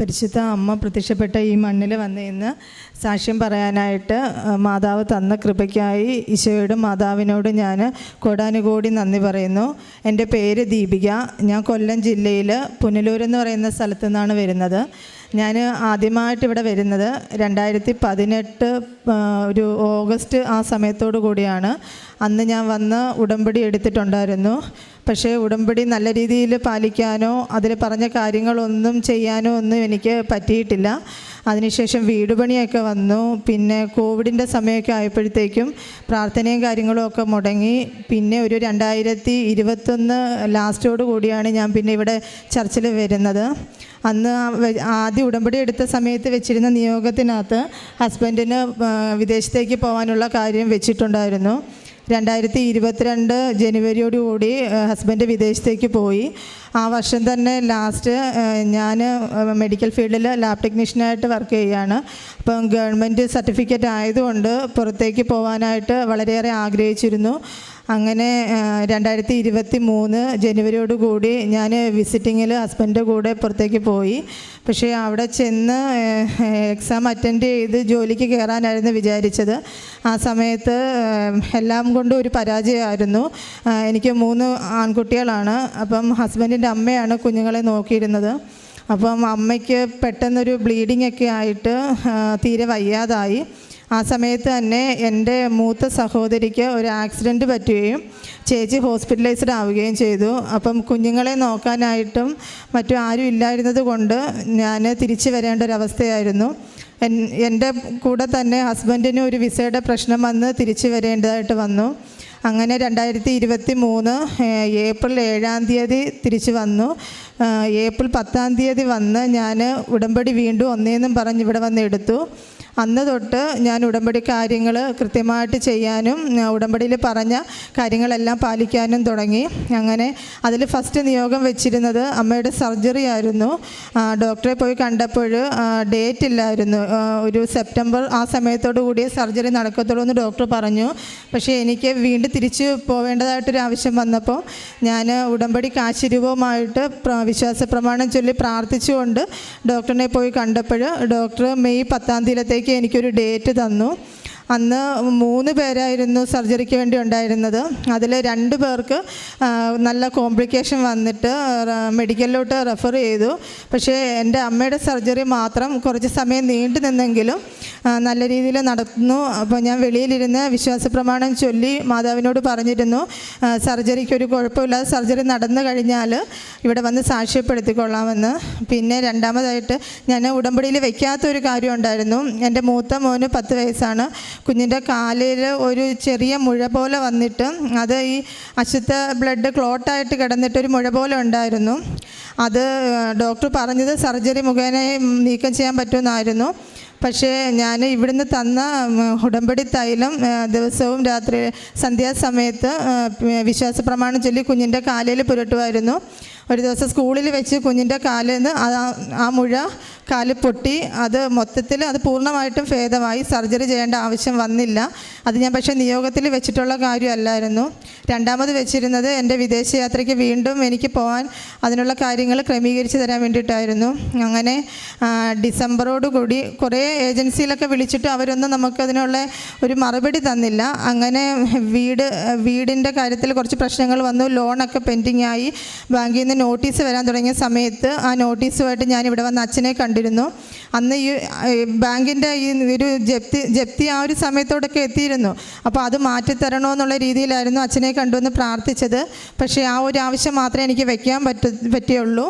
പരിശുദ്ധ അമ്മ പ്രത്യക്ഷപ്പെട്ട ഈ മണ്ണിൽ വന്ന് ഇന്ന് സാക്ഷ്യം പറയാനായിട്ട് മാതാവ് തന്ന കൃപയ്ക്കായി ഈശോയോടും മാതാവിനോടും ഞാൻ കോടാനുകോടി നന്ദി പറയുന്നു. എന്റെ പേര് ദീപിക. ഞാൻ കൊല്ലം ജില്ലയിൽ പുനലൂർ എന്ന് പറയുന്ന സ്ഥലത്തു നിന്നാണ് വരുന്നത്. ഞാൻ ആദ്യമായിട്ട് ഇവിടെ വരുന്നത് രണ്ടായിരത്തി പതിനെട്ട് ഒരു ഓഗസ്റ്റ് ആ സമയത്തോടു കൂടിയാണ്. അന്ന് ഞാൻ വന്ന് ഉടമ്പടി എടുത്തിട്ടുണ്ടായിരുന്നു. പക്ഷേ ഉടമ്പടി നല്ല രീതിയിൽ പാലിക്കാനോ അതിൽ പറഞ്ഞ കാര്യങ്ങളൊന്നും ചെയ്യാനോ ഒന്നും എനിക്ക് പറ്റിയിട്ടില്ല. അതിനുശേഷം വീട് പണിയൊക്കെ വന്നു. പിന്നെ കോവിഡിന്റെ സമയമൊക്കെ ആയപ്പോഴത്തേക്കും പ്രാർത്ഥനയും കാര്യങ്ങളും ഒക്കെ മുടങ്ങി. പിന്നെ ഒരു രണ്ടായിരത്തി ഇരുപത്തൊന്ന് ലാസ്റ്റോട് കൂടിയാണ് ഞാൻ പിന്നെ ഇവിടെ ചർച്ചിൽ വരുന്നത്. അന്ന് ആദ്യം ഉടമ്പടി എടുത്ത സമയത്ത് വെച്ചിരുന്ന നിയോഗത്തിനകത്ത് ഹസ്ബൻഡിന് വിദേശത്തേക്ക് പോകാനുള്ള കാര്യം വെച്ചിട്ടുണ്ടായിരുന്നു. രണ്ടായിരത്തി ഇരുപത്തിരണ്ട് ജനുവരിയോടുകൂടി ഹസ്ബൻഡ് വിദേശത്തേക്ക് പോയി. ആ വർഷം തന്നെ ലാസ്റ്റ് ഞാൻ മെഡിക്കൽ ഫീൽഡിൽ ലാബ് ടെക്നീഷ്യനായിട്ട് വർക്ക് ചെയ്യുകയാണ്. അപ്പം ഗവൺമെന്റ് സർട്ടിഫിക്കറ്റ് ആയതുകൊണ്ട് പുറത്തേക്ക് പോകാനായിട്ട് വളരെയേറെ ആഗ്രഹിച്ചിരുന്നു. അങ്ങനെ രണ്ടായിരത്തി ഇരുപത്തി മൂന്ന് ജനുവരിയോടുകൂടി ഞാൻ വിസിറ്റിങ്ങിൽ ഹസ്ബൻഡിന്റെ കൂടെ പുറത്തേക്ക് പോയി. പക്ഷേ അവിടെ ചെന്ന് എക്സാം അറ്റൻഡ് ചെയ്ത് ജോലിക്ക് കയറാനായിരുന്നു വിചാരിച്ചത്. ആ സമയത്ത് എല്ലാം കൊണ്ടും ഒരു പരാജയമായിരുന്നു. എനിക്ക് മൂന്ന് ആൺകുട്ടികളാണ്. അപ്പം ഹസ്ബൻഡിന്റെ അമ്മയാണ് കുഞ്ഞുങ്ങളെ നോക്കിയിരുന്നത്. അപ്പം അമ്മയ്ക്ക് പെട്ടെന്നൊരു ബ്ലീഡിംഗ് ഒക്കെ ആയിട്ട് തീരെ വയ്യാതായി. ആ സമയത്ത് തന്നെ എന്റെ മൂത്ത സഹോദരിക്ക് ഒരു ആക്സിഡന്റ് പറ്റുകയും ചേച്ചി ഹോസ്പിറ്റലൈസ്ഡ് ആവുകയും ചെയ്തു. അപ്പം കുഞ്ഞുങ്ങളെ നോക്കാനായിട്ടും മറ്റും ആരും ഇല്ലായിരുന്നത് കൊണ്ട് ഞാൻ തിരിച്ചു വരേണ്ട ഒരവസ്ഥയായിരുന്നു എൻ- എന്റെ കൂടെ തന്നെ ഹസ്ബൻഡിന് ഒരു വിസയുടെ പ്രശ്നം വന്ന് തിരിച്ചു വരേണ്ടതായിട്ട് വന്നു. അങ്ങനെ രണ്ടായിരത്തി ഇരുപത്തി മൂന്ന് ഏപ്രിൽ ഏഴാം തീയതി തിരിച്ചു വന്നു. ഏപ്രിൽ പത്താം തീയതി വന്ന് ഞാൻ ഉടമ്പടി വീണ്ടും ഒന്നേന്നും പറഞ്ഞ് ഇവിടെ വന്ന് എടുത്തു. അന്ന് തൊട്ട് ഞാൻ ഉടമ്പടി കാര്യങ്ങൾ കൃത്യമായിട്ട് ചെയ്യാനും ഉടമ്പടിയിൽ പറഞ്ഞ കാര്യങ്ങളെല്ലാം പാലിക്കാനും തുടങ്ങി. അങ്ങനെ അതിൽ ഫസ്റ്റ് നിയോഗം വെച്ചിരുന്നത് അമ്മയുടെ സർജറി ആയിരുന്നു. ഡോക്ടറെ പോയി കണ്ടപ്പോൾ ഡേറ്റ് ഇല്ലായിരുന്നു. ഒരു സെപ്റ്റംബർ ആ സമയത്തോടു കൂടിയേ സർജറി നടക്കത്തുള്ളൂ എന്ന് ഡോക്ടർ പറഞ്ഞു. പക്ഷേ എനിക്ക് വീണ്ടും തിരിച്ച് പോവേണ്ടതായിട്ടൊരു ആവശ്യം വന്നപ്പോൾ ഞാൻ ഉടമ്പടി കാശിരൂപമായിട്ട് പ്ര- വിശ്വാസ പ്രമാണം ചൊല്ലി പ്രാർത്ഥിച്ചുകൊണ്ട് ഡോക്ടറിനെ പോയി കണ്ടപ്പോൾ ഡോക്ടർ മെയ് പത്താം തീയതിയിലത്തേക്ക് എനിക്കൊരു ഡേറ്റ് തന്നു. അന്ന് മൂന്ന് പേരായിരുന്നു സർജറിക്ക് വേണ്ടി ഉണ്ടായിരുന്നത്. അതിൽ രണ്ട് പേർക്ക് നല്ല കോംപ്ലിക്കേഷൻ വന്നിട്ട് മെഡിക്കലിലോട്ട് റെഫർ ചെയ്തു. പക്ഷേ എന്റെ അമ്മയുടെ സർജറി മാത്രം കുറച്ച് സമയം നീണ്ടു നിന്നെങ്കിലും നല്ല രീതിയിൽ നടന്നു. അപ്പോൾ ഞാൻ വെളിയിലിരുന്ന് വിശ്വാസ പ്രമാണം ചൊല്ലി മാതാവിനോട് പറഞ്ഞിരുന്നു സർജറിക്ക് ഒരു കുഴപ്പമില്ലാതെ സർജറി നടന്നു കഴിഞ്ഞാൽ ഇവിടെ വന്ന് സാക്ഷ്യപ്പെടുത്തിക്കൊള്ളാമെന്ന്. പിന്നെ രണ്ടാമതായിട്ട് ഞാൻ ഉടമ്പടിയിൽ വയ്ക്കാത്തൊരു കാര്യം ഉണ്ടായിരുന്നു. എന്റെ മൂത്ത മോന് പത്ത് വയസ്സാണ്. കുഞ്ഞിന്റെ കാലിൽ ഒരു ചെറിയ മുഴ പോലെ വന്നിട്ട് അത് ഈ അശുദ്ധ ബ്ലഡ് ക്ലോട്ടായിട്ട് കിടന്നിട്ടൊരു മുഴ പോലെ ഉണ്ടായിരുന്നു. അത് ഡോക്ടർ പറഞ്ഞത് സർജറി മുഖേന നീക്കം ചെയ്യാൻ പറ്റുമെന്നായിരുന്നു. പക്ഷേ ഞാൻ ഇവിടുന്ന് തന്ന ഉടമ്പടി തൈലം ദിവസവും രാത്രി സന്ധ്യാസമയത്ത് വിശ്വാസ പ്രമാണം ചൊല്ലി കുഞ്ഞിന്റെ കാലിൽ പുരട്ടുമായിരുന്നു. ഒരു ദിവസം സ്കൂളിൽ വെച്ച് കുഞ്ഞിന്റെ കാലിൽ നിന്ന് ആ- മുഴ കാൽ പൊട്ടി. അത് മൊത്തത്തിൽ അത് പൂർണമായിട്ടും ഭേദമായി. സർജറി ചെയ്യേണ്ട ആവശ്യം വന്നില്ല. അത് ഞാൻ പക്ഷേ നിയോഗത്തിൽ വെച്ചിട്ടുള്ള കാര്യമല്ലായിരുന്നു. രണ്ടാമത് വെച്ചിരുന്നത് എന്റെ വിദേശയാത്രയ്ക്ക് വീണ്ടും എനിക്ക് പോകാൻ അതിനുള്ള കാര്യങ്ങൾ ക്രമീകരിച്ച് തരാൻ വേണ്ടിയിട്ടായിരുന്നു. അങ്ങനെ ഡിസംബറോടുകൂടി ഡിസംബറോട് കൂടി കുറേ ഏജൻസിയിലൊക്കെ വിളിച്ചിട്ട് അവരൊന്നും നമുക്കതിനുള്ള ഒരു മറുപടി തന്നില്ല. അങ്ങനെ വീട് വീടിന്റെ കാര്യത്തിൽ കുറച്ച് പ്രശ്നങ്ങൾ വന്നു. ലോണൊക്കെ പെൻഡിങ് ആയി ബാങ്കിൽ നിന്ന് നോട്ടീസ് വരാൻ തുടങ്ങിയ സമയത്ത് ആ നോട്ടീസുമായിട്ട് ഞാൻ ഇവിടെ വന്ന് അച്ഛനെ കണ്ടിരുന്നു. അന്ന് ഈ ബാങ്കിന്റെ ഈ ഒരു ജപ്തി ജപ്തി ആ ഒരു സമയത്തോടൊക്കെ എത്തിയിരുന്നു. അപ്പോൾ അത് മാറ്റിത്തരണോ എന്നുള്ള രീതിയിലായിരുന്നു അച്ഛനെ കണ്ടുവന്ന് പ്രാർത്ഥിച്ചത്. പക്ഷേ ആ ഒരു ആവശ്യം മാത്രമേ എനിക്ക് വയ്ക്കാൻ പറ്റ പറ്റിയുള്ളൂ.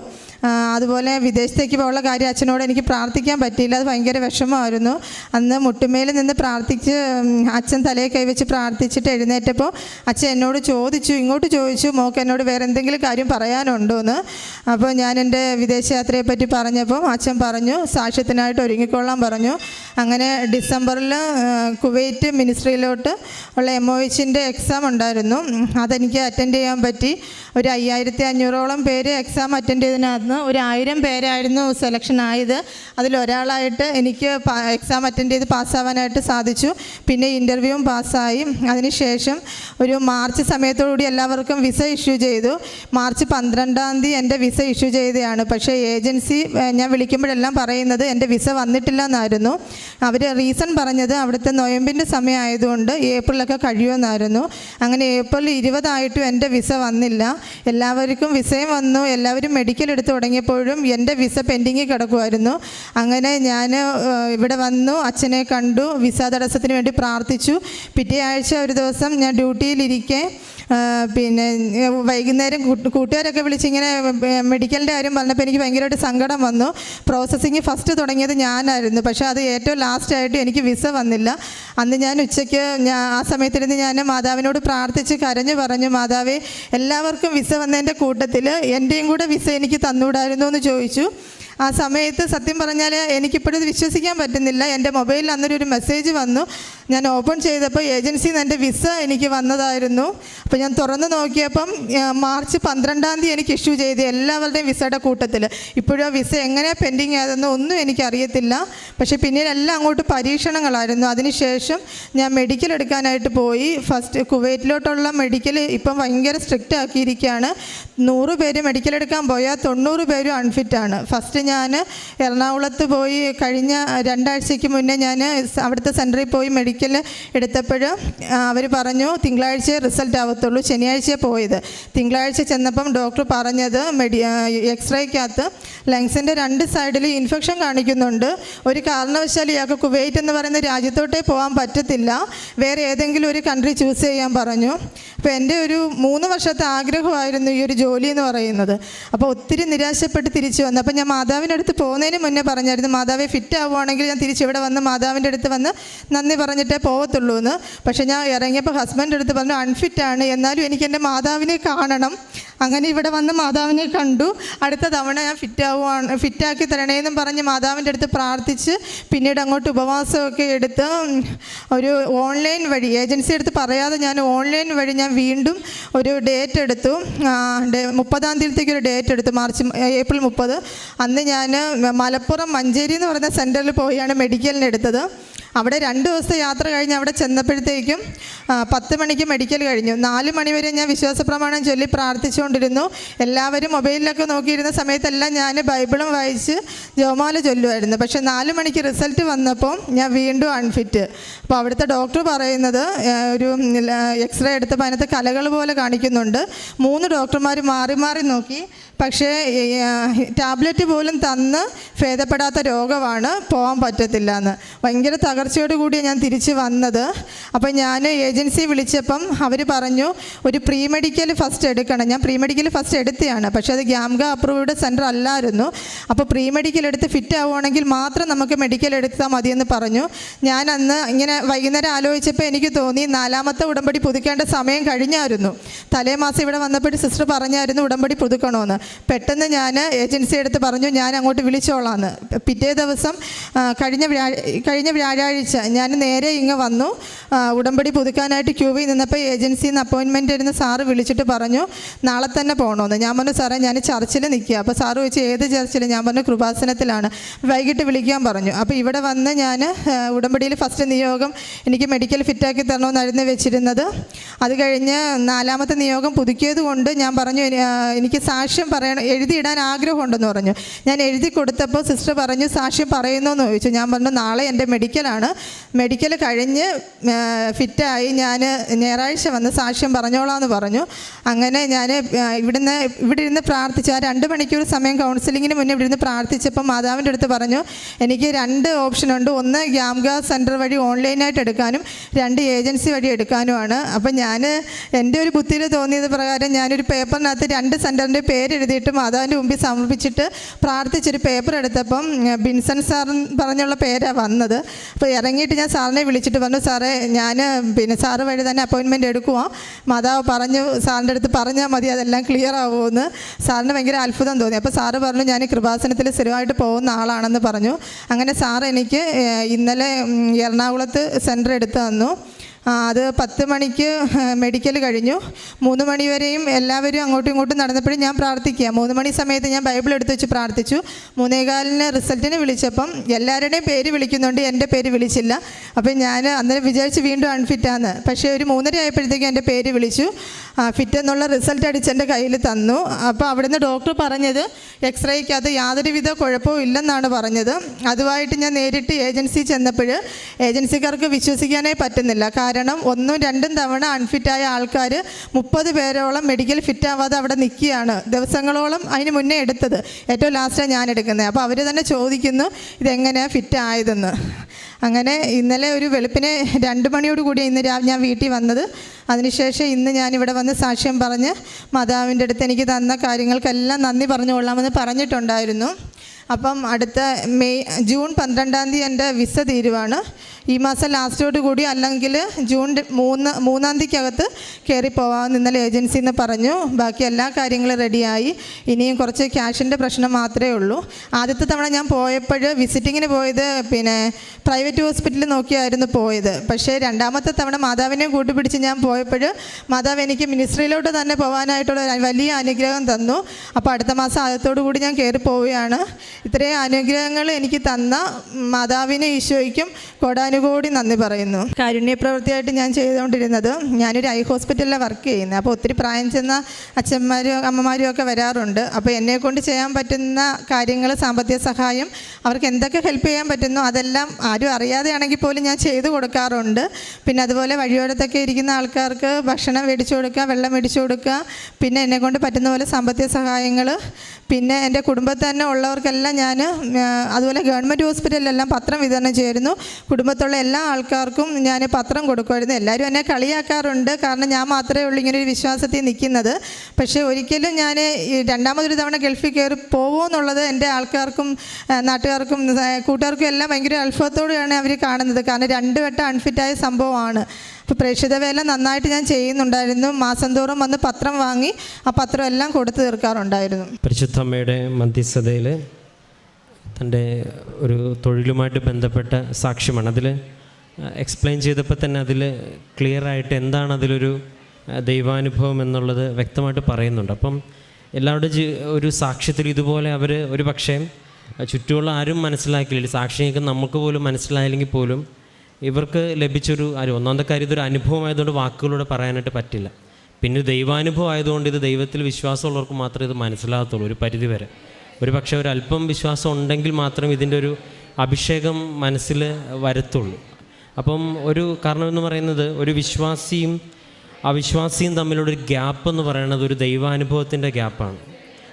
അതുപോലെ വിദേശത്തേക്ക് പോകാനുള്ള കാര്യം അച്ഛനോട് എനിക്ക് പ്രാർത്ഥിക്കാൻ പറ്റിയില്ല. അത് ഭയങ്കര വിഷമമായിരുന്നു. അന്ന് മുട്ടുമേൽ നിന്ന് പ്രാർത്ഥിച്ച് അച്ഛൻ തലയെ കൈവച്ച് പ്രാർത്ഥിച്ചിട്ട് എഴുന്നേറ്റപ്പോൾ അച്ഛൻ എന്നോട് ചോദിച്ചു ഇങ്ങോട്ട് ചോദിച്ചു മോക്ക് എന്നോട് വേറെ എന്തെങ്കിലും കാര്യം പറയാനുണ്ടോ എന്ന് അപ്പോൾ ഞാൻ എന്റെ വിദേശയാത്രയെ പറ്റി പറഞ്ഞപ്പോൾ അച്ഛൻ പറഞ്ഞു സാക്ഷ്യത്തിനായിട്ട് ഒരുങ്ങിക്കൊള്ളാൻ പറഞ്ഞു. അങ്ങനെ ഡിസംബറിൽ കുവൈറ്റ് മിനിസ്ട്രിയിലോട്ട് ഉള്ള എം ഒ എച്ചിന്റെ എക്സാം ഉണ്ടായിരുന്നു. അതെനിക്ക് അറ്റൻഡ് ചെയ്യാൻ പറ്റി. ഒരു അയ്യായിരത്തി അഞ്ഞൂറോളം പേര് എക്സാം അറ്റൻഡ് ചെയ്തതിനകത്ത് വന്ന് ഒരു ആയിരം പേരായിരുന്നു സെലക്ഷൻ ആയത്. അതിലൊരാളായിട്ട് എനിക്ക് എക്സാം അറ്റൻഡ് ചെയ്ത് പാസ്സാവാനായിട്ട് സാധിച്ചു. പിന്നെ ഇന്റർവ്യൂവും പാസ്സായി അതിനുശേഷം ഒരു മാർച്ച് സമയത്തോടുകൂടി എല്ലാവർക്കും വിസ ഇഷ്യൂ ചെയ്തു. മാർച്ച് പന്ത്രണ്ടാം തീയതി എന്റെ വിസ ഇഷ്യൂ ചെയ്തതാണ് പക്ഷേ ഏജൻസി ഞാൻ വിളിക്കുമ്പോഴെല്ലാം പറയുന്നത് എന്റെ വിസ വന്നിട്ടില്ല എന്നായിരുന്നു അവർ റീസൺ പറഞ്ഞത് അവിടുത്തെ നൊയമ്പിന്റെ സമയമായതുകൊണ്ട് ഏപ്രിലൊക്കെ കഴിയുമെന്നായിരുന്നു. അങ്ങനെ ഏപ്രിൽ ഇരുപതായിട്ടും എന്റെ വിസ വന്നില്ല. എല്ലാവർക്കും വിസയും വന്നു. എല്ലാവരും മെഡിക്കൽ എടുത്ത് തുടങ്ങിയപ്പോഴും എന്റെ വിസ പെൻഡിങ്ങിൽ കിടക്കുമായിരുന്നു അങ്ങനെ ഞാൻ ഇവിടെ വന്നു അച്ഛനെ കണ്ടു വിസ തടസ്സത്തിന് വേണ്ടി പ്രാർത്ഥിച്ചു. പിറ്റേ ആഴ്ച ഒരു ദിവസം ഞാൻ ഡ്യൂട്ടിയിലിരിക്കെ പിന്നെ വൈകുന്നേരം കൂട്ടുകാരൊക്കെ വിളിച്ചിങ്ങനെ മെഡിക്കലിന്റെ കാര്യം പറഞ്ഞപ്പോൾ എനിക്ക് ഭയങ്കരമായിട്ട് സങ്കടം വന്നു. പ്രോസസ്സിങ് ഫസ്റ്റ് തുടങ്ങിയത് ഞാനായിരുന്നു. പക്ഷേ അത് ഏറ്റവും ലാസ്റ്റായിട്ട് എനിക്ക് വിസ വന്നില്ല. അന്ന് ഞാൻ ഉച്ചയ്ക്ക് ഞാൻ ആ സമയത്തിരുന്ന് ഞാൻ മാതാവിനോട് പ്രാർത്ഥിച്ച് കരഞ്ഞു പറഞ്ഞു മാതാവേ എല്ലാവർക്കും വിസ വന്നതിന്റെ കൂട്ടത്തിൽ എന്റെയും കൂടെ വിസ എനിക്ക് തന്നുകൂടായിരുന്നു എന്ന് ചോദിച്ചു. ആ സമയത്ത് സത്യം പറഞ്ഞാൽ എനിക്കിപ്പോഴും വിശ്വസിക്കാൻ പറ്റുന്നില്ല. എന്റെ മൊബൈലിൽ അന്നൊരു ഒരു മെസ്സേജ് വന്നു. ഞാൻ ഓപ്പൺ ചെയ്തപ്പോൾ ഏജൻസിയിൽ നിന്ന് എന്റെ വിസ എനിക്ക് വന്നതായിരുന്നു. അപ്പോൾ ഞാൻ തുറന്ന് നോക്കിയപ്പം മാർച്ച് പന്ത്രണ്ടാം തീയതി എനിക്ക് ഇഷ്യൂ ചെയ്ത് എല്ലാവരുടെയും വിസയുടെ കൂട്ടത്തിൽ ഇപ്പോഴും ആ വിസ എങ്ങനെയാണ് പെൻഡിങ് ആയതെന്ന് ഒന്നും എനിക്കറിയത്തില്ല. പക്ഷേ പിന്നീട് എല്ലാം അങ്ങോട്ട് പരീക്ഷണങ്ങളായിരുന്നു. അതിനുശേഷം ഞാൻ മെഡിക്കൽ എടുക്കാനായിട്ട് പോയി. ഫസ്റ്റ് കുവൈറ്റിലോട്ടുള്ള മെഡിക്കൽ ഇപ്പം ഭയങ്കര സ്ട്രിക്റ്റ് ആക്കിയിരിക്കുകയാണ് നൂറ് പേര് മെഡിക്കൽ എടുക്കാൻ പോയാൽ തൊണ്ണൂറ് പേരും അൺഫിറ്റാണ് ഫസ്റ്റ് ഞാൻ എറണാകുളത്ത് പോയി കഴിഞ്ഞ രണ്ടാഴ്ചയ്ക്ക് മുന്നേ ഞാൻ അവിടുത്തെ സെന്ററിൽ പോയി മെഡിക്കൽ എടുത്തപ്പോൾ അവർ പറഞ്ഞു തിങ്കളാഴ്ച റിസൾട്ട് ആവത്തുള്ളൂ. ശനിയാഴ്ച പോയത്. തിങ്കളാഴ്ച ചെന്നപ്പം ഡോക്ടർ പറഞ്ഞത് മെഡി എക്സ്റേക്കകത്ത് ലങ്സിന്റെ രണ്ട് സൈഡിൽ ഇൻഫെക്ഷൻ കാണിക്കുന്നുണ്ട്. ഒരു കാരണവശാലും ഇയാൾക്ക് കുവൈറ്റ് എന്ന് പറയുന്ന രാജ്യത്തോട്ടേ പോകാൻ പറ്റത്തില്ല. വേറെ ഏതെങ്കിലും ഒരു കൺട്രി ചൂസ് ചെയ്യാൻ പറഞ്ഞു. അപ്പോൾ എന്റെ ഒരു മൂന്ന് വർഷത്തെ ആഗ്രഹമായിരുന്നു ഈ ഒരു ജോലി എന്ന് പറയുന്നത്. അപ്പോൾ ഒത്തിരി നിരാശപ്പെട്ട് തിരിച്ചു വന്നു. അപ്പോൾ ഞാൻ മാതാവിന്റെ അടുത്ത് പോകുന്നതിന് മുന്നേ പറഞ്ഞായിരുന്നു മാതാവെ ഫിറ്റ് ആവുകയാണെങ്കിൽ ഞാൻ തിരിച്ച് ഇവിടെ വന്ന് മാതാവിന്റെ അടുത്ത് വന്ന് നന്ദി പറഞ്ഞിട്ടേ പോകത്തുള്ളൂ എന്ന്. പക്ഷേ ഞാൻ ഇറങ്ങിയപ്പോൾ ഹസ്ബൻഡ് അടുത്ത് പറഞ്ഞു അൺഫിറ്റാണ് എന്നാലും എനിക്ക് എന്റെ മാതാവിനെ കാണണം. അങ്ങനെ ഇവിടെ വന്ന് മാതാവിനെ കണ്ടു. അടുത്ത തവണ ഞാൻ ഫിറ്റാവുകയാണ് ഫിറ്റാക്കി തരണേന്നും പറഞ്ഞ് മാതാവിന്റെ അടുത്ത് പ്രാർത്ഥിച്ച് പിന്നീട് അങ്ങോട്ട് ഉപവാസമൊക്കെ എടുത്ത് ഒരു ഓൺലൈൻ വഴി ഏജൻസി എടുത്ത് പറയാതെ ഞാൻ ഓൺലൈൻ വഴി ഞാൻ വീണ്ടും ഒരു ഡേറ്റ് എടുത്തു. മുപ്പതാം തീയതിയിലേക്ക് ഒരു ഡേറ്റ് എടുത്തു മാർച്ച് ഏപ്രിൽ മുപ്പത്. അന്ന് ഞാൻ മലപ്പുറം മഞ്ചേരി എന്ന് പറയുന്ന സെന്ററിൽ പോയാണ് മെഡിക്കലിന് എടുത്തത്. അവിടെ രണ്ട് ദിവസത്തെ യാത്ര കഴിഞ്ഞ് അവിടെ ചെന്നപ്പോഴത്തേക്കും പത്ത് മണിക്ക് മെഡിക്കൽ കഴിഞ്ഞു. നാല് മണിവരെ ഞാൻ വിശ്വാസ പ്രമാണം ചൊല്ലി പ്രാർത്ഥിച്ചുകൊണ്ടിരുന്നു. എല്ലാവരും മൊബൈലിലൊക്കെ നോക്കിയിരുന്ന സമയത്തെല്ലാം ഞാൻ ബൈബിളും വായിച്ച് ജോമാല ചൊല്ലുമായിരുന്നു. പക്ഷേ നാല് മണിക്ക് റിസൾട്ട് വന്നപ്പോൾ ഞാൻ വീണ്ടും അൺഫിറ്റ് അപ്പോൾ അവിടുത്തെ ഡോക്ടർ പറയുന്നത് ഒരു എക്സ്റേ എടുത്തപ്പോൾ അതിനകത്ത് കലകൾ പോലെ കാണിക്കുന്നുണ്ട്. മൂന്ന് ഡോക്ടർമാർ മാറി മാറി നോക്കി. പക്ഷേ ടാബ്ലറ്റ് പോലും തന്ന് ഭേദപ്പെടാത്ത രോഗമാണ് പോകാൻ പറ്റത്തില്ല എന്ന്. ഭയങ്കര തകർച്ചയോട് കൂടി ഞാൻ തിരിച്ച് വന്നത്. അപ്പം ഞാൻ ഏജൻസി വിളിച്ചപ്പം അവർ പറഞ്ഞു ഒരു പ്രീ മെഡിക്കൽ ഫസ്റ്റ് എടുക്കണം. ഞാൻ പ്രീ മെഡിക്കൽ ഫസ്റ്റ് എടുത്തതാണ് പക്ഷേ അത് ഗ്യാംഗ അപ്രൂവ്ഡ് സെന്റർ അല്ലായിരുന്നു. അപ്പോൾ പ്രീ മെഡിക്കൽ എടുത്ത് ഫിറ്റ് ആവുകയാണെങ്കിൽ മാത്രം നമുക്ക് മെഡിക്കൽ എടുത്താൽ മതിയെന്ന് പറഞ്ഞു. ഞാൻ അന്ന് ഇങ്ങനെ വൈകുന്നേരം ആലോചിച്ചപ്പോൾ എനിക്ക് തോന്നി നാലാമത്തെ ഉടമ്പടി പുതുക്കേണ്ട സമയം കഴിഞ്ഞായിരുന്നു. തലേ മാസം ഇവിടെ വന്നപ്പോൾ സിസ്റ്റർ പറഞ്ഞായിരുന്നു ഉടമ്പടി പുതുക്കണമെന്ന് പെട്ടെന്ന് ഞാൻ ഏജൻസി എടുത്ത് പറഞ്ഞു ഞാൻ അങ്ങോട്ട് വിളിച്ചോളാന്ന്. പിറ്റേ ദിവസം കഴിഞ്ഞ കഴിഞ്ഞ വ്യാഴാഴ്ച ഞാൻ നേരെ ഇങ്ങ് വന്നു. ഉടമ്പടി പുതുക്കാനായിട്ട് ക്യൂവിൽ നിന്നപ്പോൾ ഏജൻസിയിൽ നിന്ന് അപ്പോയിൻമെന്റ് ഇരുന്ന് സാറ് വിളിച്ചിട്ട് പറഞ്ഞു നാളെ തന്നെ പോകണമെന്ന് ഞാൻ പറഞ്ഞു സാറേ ഞാൻ ചർച്ചിൽ നിൽക്കുക അപ്പോൾ സാറ് ചോദിച്ചു ഏത് ചർച്ചിൽ ഞാൻ പറഞ്ഞു കൃപാസനത്തിലാണ്. വൈകിട്ട് വിളിക്കാൻ പറഞ്ഞു. അപ്പോൾ ഇവിടെ വന്ന് ഞാൻ ഉടമ്പടിയിൽ ഫസ്റ്റ് നിയോഗം എനിക്ക് മെഡിക്കൽ ഫിറ്റാക്കി തരണമെന്നായിരുന്നു വെച്ചിരുന്നത്. അത് കഴിഞ്ഞ് നാലാമത്തെ നിയോഗം പുതുക്കിയത് കൊണ്ട് ഞാൻ പറഞ്ഞു "ഇനി, ആ, എനിക്ക് സാക്ഷ്യം പറയണം എഴുതിയിടാൻ ആഗ്രഹമുണ്ടെന്ന് പറഞ്ഞു. ഞാൻ എഴുതി കൊടുത്തപ്പോൾ സിസ്റ്റർ പറഞ്ഞു സാക്ഷ്യം പറയുന്നു എന്ന് ചോദിച്ചു. ഞാൻ പറഞ്ഞു നാളെ എന്റെ മെഡിക്കലാണ്. മെഡിക്കൽ കഴിഞ്ഞ് ഫിറ്റായി ഞാൻ ഞായറാഴ്ച വന്ന് സാക്ഷ്യം പറഞ്ഞോളാമെന്ന് പറഞ്ഞു. അങ്ങനെ ഞാൻ ഇവിടുന്ന് ഇവിടെ ഇരുന്ന് പ്രാർത്ഥിച്ചു ആ രണ്ട് മണിക്കൂർ സമയം കൗൺസിലിങ്ങിന് മുന്നേ ഇവിടെ ഇരുന്ന് പ്രാർത്ഥിച്ചപ്പോൾ മാതാവിന്റെ അടുത്ത് പറഞ്ഞു എനിക്ക് രണ്ട് ഓപ്ഷനുണ്ട് ഒന്ന് ഗ്യാംഗ സെന്റർ വഴി ഓൺലൈനായിട്ട് എടുക്കാനും രണ്ട് ഏജൻസി വഴി എടുക്കാനുമാണ്. അപ്പം ഞാൻ എന്റെ ഒരു ബുദ്ധിയിൽ തോന്നിയത് പ്രകാരം ഞാനൊരു പേപ്പറിനകത്ത് രണ്ട് സെന്ററിന്റെ പേരെഴുതിയിട്ട് മാതാവിന്റെ മുമ്പിൽ സമർപ്പിച്ചിട്ട് പ്രാർത്ഥിച്ചൊരു പേപ്പർ എടുത്തപ്പം ബിൻസൺ സാർ പറഞ്ഞുള്ള പേരാണ് വന്നത്. അപ്പോൾ ഇറങ്ങിയിട്ട് ഞാൻ സാറിനെ വിളിച്ചിട്ട് പറഞ്ഞു സാറേ ഞാൻ പിന്നെ സാറ് വഴി തന്നെ അപ്പോയിൻമെന്റ് എടുക്കുക മാതാവ് പറഞ്ഞു സാറിന്റെ അടുത്ത് പറഞ്ഞാൽ മതി അതെല്ലാം ക്ലിയർ ആവുമെന്ന്. സാറിന് ഭയങ്കര അത്ഭുതം തോന്നി. അപ്പോൾ സാറ് പറഞ്ഞു ഞാൻ കൃപാസനത്തിൽ സ്ഥിരമായിട്ട് പോകുന്ന ആളാണെന്ന് പറഞ്ഞു. അങ്ങനെ സാർ എനിക്ക് ഇന്നലെ എറണാകുളത്ത് സെന്റർ എടുത്തു തന്നു. അത് പത്ത് മണിക്ക് മെഡിക്കൽ കഴിഞ്ഞു. മൂന്ന് മണി വരെയും എല്ലാവരും അങ്ങോട്ടും ഇങ്ങോട്ടും നടന്നപ്പോഴും ഞാൻ പ്രാർത്ഥിക്കുക. മൂന്ന് മണി സമയത്ത് ഞാൻ ബൈബിൾ എടുത്ത് വെച്ച് പ്രാർത്ഥിച്ചു. മൂന്നേകാലിന് റിസൾട്ടിന് വിളിച്ചപ്പം എല്ലാവരുടെയും പേര് വിളിക്കുന്നുണ്ട്. എന്റെ പേര് വിളിച്ചില്ല. അപ്പം ഞാൻ അന്നേരം വിചാരിച്ച് വീണ്ടും അൺഫിറ്റാന്ന് പക്ഷേ ഒരു മൂന്നര ആയപ്പോഴത്തേക്കും എന്റെ പേര് വിളിച്ചു. ഫിറ്റ് എന്നുള്ള റിസൾട്ട് അടിച്ച് എന്റെ കയ്യിൽ തന്നു. അപ്പോൾ അവിടുന്ന് ഡോക്ടർ പറഞ്ഞത് എക്സ്റേക്ക് അത് യാതൊരുവിധ കുഴപ്പവും ഇല്ലെന്നാണ് പറഞ്ഞത്. അതുമായിട്ട് ഞാൻ നേരിട്ട് ഏജൻസി ചെന്നപ്പോൾ ഏജൻസിക്കാർക്ക് വിശ്വസിക്കാനേ പറ്റുന്നില്ല. കാരണം ഒന്നും രണ്ടും തവണ അൺഫിറ്റായ ആൾക്കാർ മുപ്പത് പേരോളം മെഡിക്കൽ ഫിറ്റ് ആവാതെ അവിടെ നിൽക്കുകയാണ്. ദിവസങ്ങളോളം അതിന് മുന്നേ എടുത്തത്. ഏറ്റവും ലാസ്റ്റാണ് ഞാൻ എടുക്കുന്നത്. അപ്പോൾ അവർ തന്നെ ചോദിക്കുന്നു ഇതെങ്ങനെയാണ് ഫിറ്റ് ആയതെന്ന്? അങ്ങനെ ഇന്നലെ ഒരു വെളുപ്പിനെ രണ്ട് മണിയോട് കൂടി ഇന്ന് ഞാൻ വീട്ടിൽ വന്നത്. അതിനുശേഷം ഇന്ന് ഞാനിവിടെ വന്ന് സാക്ഷ്യം പറഞ്ഞ് മാതാവിന്റെ അടുത്ത് എനിക്ക് തന്ന കാര്യങ്ങൾക്കെല്ലാം നന്ദി പറഞ്ഞുകൊള്ളാമെന്ന് പറഞ്ഞിട്ടുണ്ടായിരുന്നു. അപ്പം അടുത്ത മെയ് ജൂൺ പന്ത്രണ്ടാം തീയതി എന്റെ വിസ തീരുവാണ്. ഈ മാസം ലാസ്റ്റോട് കൂടി അല്ലെങ്കിൽ ജൂൺ മൂന്ന് മൂന്നാം തീയതിക്കകത്ത് കയറി പോകാമെന്ന് ഇന്നലെ ഏജൻസിയിൽ നിന്ന് പറഞ്ഞു. ബാക്കി എല്ലാ കാര്യങ്ങളും റെഡിയായി ഇനിയും കുറച്ച് ക്യാഷിന്റെ പ്രശ്നം മാത്രമേ ഉള്ളൂ. ആദ്യത്തെ തവണ ഞാൻ പോയപ്പോൾ വിസിറ്റിങ്ങിന് പോയത് പിന്നെ പ്രൈവറ്റ് ഹോസ്പിറ്റലിൽ നോക്കിയായിരുന്നു പോയത്. പക്ഷേ രണ്ടാമത്തെ തവണ മാതാവിനെ കൂട്ടുപിടിച്ച് ഞാൻ പോയപ്പോൾ മാതാവ് എനിക്ക് മിനിസ്ട്രിയിലോട്ട് തന്നെ പോകാനായിട്ടുള്ള വലിയ അനുഗ്രഹം തന്നു. അപ്പോൾ അടുത്ത മാസം ആദ്യത്തോടു കൂടി ഞാൻ കയറി പോവുകയാണ്. ഇത്രയും അനുഗ്രഹങ്ങൾ എനിക്ക് തന്ന മാതാവിനെ ഈശോയ്ക്കും കോടാനുകോടി നന്ദി പറയുന്നു. കാരുണ്യ പ്രവൃത്തിയായിട്ട് ഞാൻ ചെയ്തുകൊണ്ടിരുന്നത് ഞാനൊരു ഐ ഹോസ്പിറ്റലിലാണ് വർക്ക് ചെയ്യുന്നത്. അപ്പോൾ ഒത്തിരി പ്രായം ചെന്ന അച്ഛന്മാരും അമ്മമാരും ഒക്കെ വരാറുണ്ട്. അപ്പോൾ എന്നെ കൊണ്ട് ചെയ്യാൻ പറ്റുന്ന കാര്യങ്ങൾ സാമ്പത്തിക സഹായം അവർക്ക് എന്തൊക്കെ ഹെൽപ്പ് ചെയ്യാൻ പറ്റുന്നു അതെല്ലാം ആരും അറിയാതെയാണെങ്കിൽ പോലും ഞാൻ ചെയ്തു കൊടുക്കാറുണ്ട്. പിന്നെ അതുപോലെ വഴിയോരത്തൊക്കെ ഇരിക്കുന്ന ആൾക്കാർക്ക് ഭക്ഷണം മേടിച്ചു കൊടുക്കുക വെള്ളം മേടിച്ചു കൊടുക്കുക പിന്നെ എന്നെ കൊണ്ട് പറ്റുന്ന പോലെ സാമ്പത്തിക സഹായങ്ങൾ പിന്നെ എന്റെ കുടുംബത്തിൽ തന്നെ ഉള്ളവർക്കെല്ലാം ഞാൻ അതുപോലെ ഗവൺമെന്റ് ഹോസ്പിറ്റലിലെല്ലാം പത്രം വിതരണം ചെയ്യുമായിരുന്നു കുടുംബത്തുള്ള എല്ലാ ആൾക്കാർക്കും ഞാൻ പത്രം കൊടുക്കുമായിരുന്നു. എല്ലാവരും എന്നെ കളിയാക്കാറുണ്ട്. കാരണം ഞാൻ മാത്രമേ ഉള്ളൂ ഇങ്ങനെ ഒരു വിശ്വാസത്തിൽ നിൽക്കുന്നത്. പക്ഷേ ഒരിക്കലും ഞാൻ രണ്ടാമതൊരു തവണ ഗൾഫിൽ കയറി പോകുമെന്നുള്ളത് എന്റെ ആൾക്കാർക്കും നാട്ടുകാർക്കും കൂട്ടുകാർക്കും എല്ലാം ഭയങ്കര അത്ഭുതത്തോടെയാണ് അവർ കാണുന്നത്. കാരണം രണ്ട് വട്ടം അൺഫിറ്റായ സംഭവമാണ്. അപ്പോൾ പ്രേക്ഷിത വേല നന്നായിട്ട് ഞാൻ ചെയ്യുന്നുണ്ടായിരുന്നു. മാസം തോറും വന്ന് പത്രം വാങ്ങി ആ പത്രം എല്ലാം കൊടുത്തു തീർക്കാറുണ്ടായിരുന്നു. പരിശുദ്ധമ്മയുടെ മധ്യസ്ഥതയിൽ തന്റെ ഒരു തൊഴിലുമായിട്ട് ബന്ധപ്പെട്ട സാക്ഷ്യമാണ്. അതിൽ എക്സ്പ്ലെയിൻ ചെയ്തപ്പോൾ തന്നെ അതിൽ ക്ലിയറായിട്ട് എന്താണ് അതിലൊരു ദൈവാനുഭവം എന്നുള്ളത് വ്യക്തമായിട്ട് പറയുന്നുണ്ട്. അപ്പം എല്ലാവരുടെ ഒരു സാക്ഷ്യത്തിൽ ഇതുപോലെ അവർ ഒരു പക്ഷേ ചുറ്റുമുള്ള ആരും മനസ്സിലാക്കിയില്ല സാക്ഷിയൊക്കെ നമുക്ക് പോലും മനസ്സിലായില്ലെങ്കിൽ പോലും ഇവർക്ക് ലഭിച്ചൊരു ആരും ഒന്നാമത്തെ കാര്യം ഇതൊരു അനുഭവമായതുകൊണ്ട് വാക്കുകളിലൂടെ പറയാനായിട്ട് പറ്റില്ല. പിന്നെ ദൈവാനുഭവം ആയതുകൊണ്ട് ഇത് ദൈവത്തിൽ വിശ്വാസമുള്ളവർക്ക് മാത്രമേ ഇത് മനസ്സിലാകത്തുള്ളൂ ഒരു പരിധി വരെ ഒരു പക്ഷേ ഒരല്പം വിശ്വാസം ഉണ്ടെങ്കിൽ മാത്രം ഇതിന്റെ ഒരു അഭിഷേകം മനസ്സിൽ വരത്തുള്ളൂ. അപ്പം ഒരു കാരണം എന്ന് പറയുന്നത് ഒരു വിശ്വാസിയും അവിശ്വാസിയും തമ്മിലുള്ളൊരു ഗ്യാപ്പ് എന്ന് പറയുന്നത് ഒരു ദൈവാനുഭവത്തിന്റെ ഗ്യാപ്പാണ്.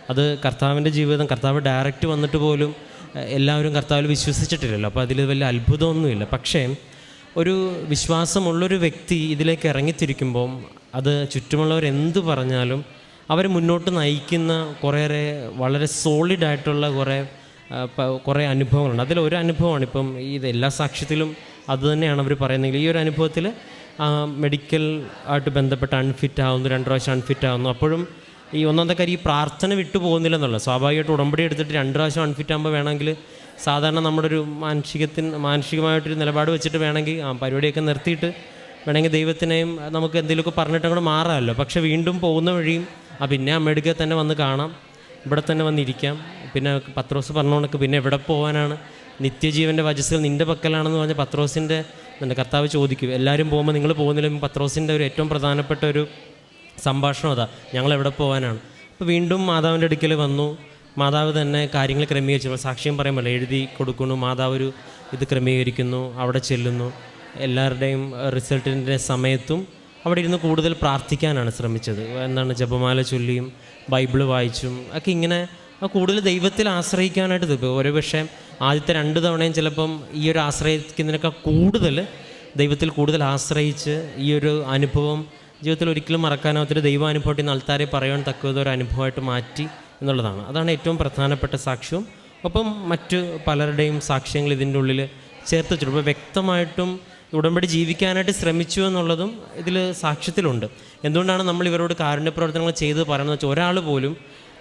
അത് കർത്താവിന്റെ ജീവിതം കർത്താവ് ഡയറക്റ്റ് വന്നിട്ട് പോലും എല്ലാവരും കർത്താവിൽ വിശ്വസിച്ചിട്ടില്ലല്ലോ. അപ്പോൾ അതിൽ വലിയ അത്ഭുതമൊന്നുമില്ല. പക്ഷേ ഒരു വിശ്വാസമുള്ളൊരു വ്യക്തി ഇതിലേക്ക് ഇറങ്ങിത്തിരിക്കുമ്പം അത് ചുറ്റുമുള്ളവർ എന്തു പറഞ്ഞാലും അവർ മുന്നോട്ട് നയിക്കുന്ന കുറേയേറെ വളരെ സോളിഡ് ആയിട്ടുള്ള കുറേ കുറേ അനുഭവങ്ങളുണ്ട്. അതിലൊരു അനുഭവമാണ് ഇപ്പം ഇത് എല്ലാ സാക്ഷ്യത്തിലും അതുതന്നെയാണ് അവർ പറയുന്നത്. ഈ ഒരു അനുഭവത്തിൽ മെഡിക്കൽ ആയിട്ട് ബന്ധപ്പെട്ട് അൺഫിറ്റ് ആവുന്നു രണ്ട് പ്രാവശ്യം അൺഫിറ്റ് ആവുന്നു. അപ്പോഴും ഈ ഒന്നാമത്തെ കാര്യം ഈ പ്രാർത്ഥന വിട്ടു പോകുന്നില്ല എന്നുള്ളത്. സ്വാഭാവികമായിട്ട് ഉടമ്പടി എടുത്തിട്ട് രണ്ട് പ്രാവശ്യം അൺഫിറ്റ് ആകുമ്പോൾ വേണമെങ്കിൽ സാധാരണ നമ്മുടെ ഒരു മാനസികത്തിന് മാനസികമായിട്ടൊരു നിലപാട് വെച്ചിട്ട് വേണമെങ്കിൽ ആ പരിപാടിയൊക്കെ നിർത്തിയിട്ട് വേണമെങ്കിൽ ദൈവത്തിനെയും നമുക്ക് എന്തെങ്കിലുമൊക്കെ പറഞ്ഞിട്ട് അങ്ങോട്ട് മാറാമല്ലോ. പക്ഷേ വീണ്ടും പോകുന്ന വഴിയും ആ പിന്നെ അമ്മയെടുക്കെ തന്നെ വന്ന് കാണാം. ഇവിടെ തന്നെ വന്നിരിക്കാം. പിന്നെ പത്രോസ് പറഞ്ഞോണക്ക് പിന്നെ എവിടെ പോകാനാണ് നിത്യജീവന്റെ വചസ്സുകൾ നിന്റെ പക്കലാണെന്ന് പറഞ്ഞ പത്രോസിന്റെ എന്റെ കർത്താവ് ചോദിക്കും. എല്ലാവരും പോകുമ്പോൾ നിങ്ങൾ പോകുന്നില്ല പത്രോസിന്റെ ഒരു ഏറ്റവും പ്രധാനപ്പെട്ട ഒരു സംഭാഷണം അതാ. ഞങ്ങൾ എവിടെ പോകാനാണ് അപ്പോൾ വീണ്ടും മാതാവിന്റെ അടുക്കൽ വന്നു. മാതാവ് തന്നെ കാര്യങ്ങൾ ക്രമീകരിച്ചു. സാക്ഷ്യം പറയുമ്പോൾ എഴുതി കൊടുക്കുന്നു. മാതാവ് ഒരു ഇത് ക്രമീകരിക്കുന്നു. അവിടെ ചെല്ലുന്നു. എല്ലാവരുടെയും റിസൾട്ടിന്റെ സമയത്തും അവിടെ ഇരുന്ന് കൂടുതൽ പ്രാർത്ഥിക്കാനാണ് ശ്രമിച്ചത്. എന്താണ് ജപമാല ചൊല്ലിയും ബൈബിൾ വായിച്ചും ഒക്കെ ഇങ്ങനെ കൂടുതൽ ദൈവത്തിൽ ആശ്രയിക്കാനായിട്ട് ഇപ്പോൾ ഒരു പക്ഷേ ആദ്യത്തെ രണ്ട് തവണയും ചിലപ്പം ഈ ഒരു ആശ്രയിക്കുന്നതിനൊക്കെ കൂടുതൽ ദൈവത്തിൽ കൂടുതൽ ആശ്രയിച്ച് ഈ ഒരു അനുഭവം ജീവിതത്തിൽ ഒരിക്കലും മറക്കാനാവാത്തൊരു ദൈവാനുഭവത്തിൽ നിന്ന് ആൾക്കാരെ പറയാൻ തക്കത് ഒരു അനുഭവമായിട്ട് മാറ്റി എന്നുള്ളതാണ്. അതാണ് ഏറ്റവും പ്രധാനപ്പെട്ട സാക്ഷ്യവും. ഒപ്പം മറ്റ് പലരുടെയും സാക്ഷ്യങ്ങൾ ഇതിന്റെ ഉള്ളിൽ ചേർത്ത് വെച്ചിട്ടുണ്ട്. ഇപ്പോൾ വ്യക്തമായിട്ടും ഉടമ്പടി ജീവിക്കാനായിട്ട് ശ്രമിച്ചു എന്നുള്ളതും ഇതിൽ സാക്ഷ്യത്തിലുണ്ട്. എന്തുകൊണ്ടാണ് നമ്മൾ ഇവരോട് കാരുണ്യ പ്രവർത്തനങ്ങൾ ചെയ്ത് പറയുന്നത് വെച്ചാൽ ഒരാൾ പോലും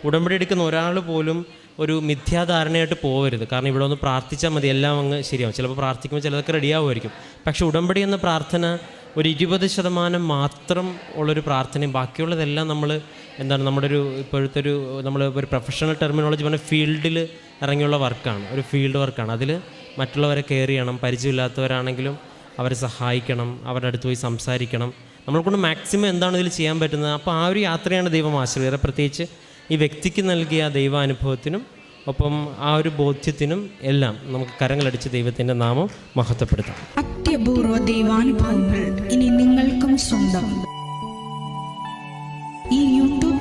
ഉടമ്പടി എടുക്കുന്ന ഒരാൾ പോലും ഒരു മിഥ്യാധാരണയായിട്ട് പോകരുത് കാരണം ഇവിടെ ഒന്ന് പ്രാർത്ഥിച്ചാൽ മതി എല്ലാം അങ്ങ് ശരിയാവും. ചിലപ്പോൾ പ്രാർത്ഥിക്കുമ്പോൾ ചിലതൊക്കെ റെഡിയാവുമായിരിക്കും പക്ഷേ ഉടമ്പടി എന്ന പ്രാർത്ഥന ഒരു ഇരുപത് ശതമാനം മാത്രം ഉള്ളൊരു പ്രാർത്ഥനയും ബാക്കിയുള്ളതെല്ലാം നമ്മൾ എന്താണ് നമ്മുടെ ഒരു ഇപ്പോഴത്തെ ഒരു നമ്മൾ ഒരു പ്രൊഫഷണൽ ടെർമിനോളജി പറഞ്ഞ ഫീൽഡിൽ ഇറങ്ങിയുള്ള വർക്കാണ് ഒരു ഫീൽഡ് വർക്കാണ് അതിൽ മറ്റുള്ളവരെ കെയർ ചെയ്യണം പരിചയമില്ലാത്തവരാണെങ്കിലും അവരെ സഹായിക്കണം അവരുടെ അടുത്ത് പോയി സംസാരിക്കണം. നമ്മളെ കൊണ്ട് മാക്സിമം എന്താണ് ഇതിൽ ചെയ്യാൻ പറ്റുന്നത്? അപ്പോൾ ആ ഒരു യാത്രയാണ് ദൈവം ആശ്രയർ പ്രത്യേകിച്ച് ഈ വ്യക്തിക്ക് നൽകിയ ദൈവാനുഭവത്തിനും ഒപ്പം ആ ഒരു ബോധ്യത്തിനും എല്ലാം നമുക്ക് കരങ്ങളടിച്ച് ദൈവത്തിന്റെ നാമം മഹത്വപ്പെടുത്താം. അത്യപൂർവ ദൈവാനുഭവങ്ങൾ ഇനി നിങ്ങൾക്കും സ്വന്തം.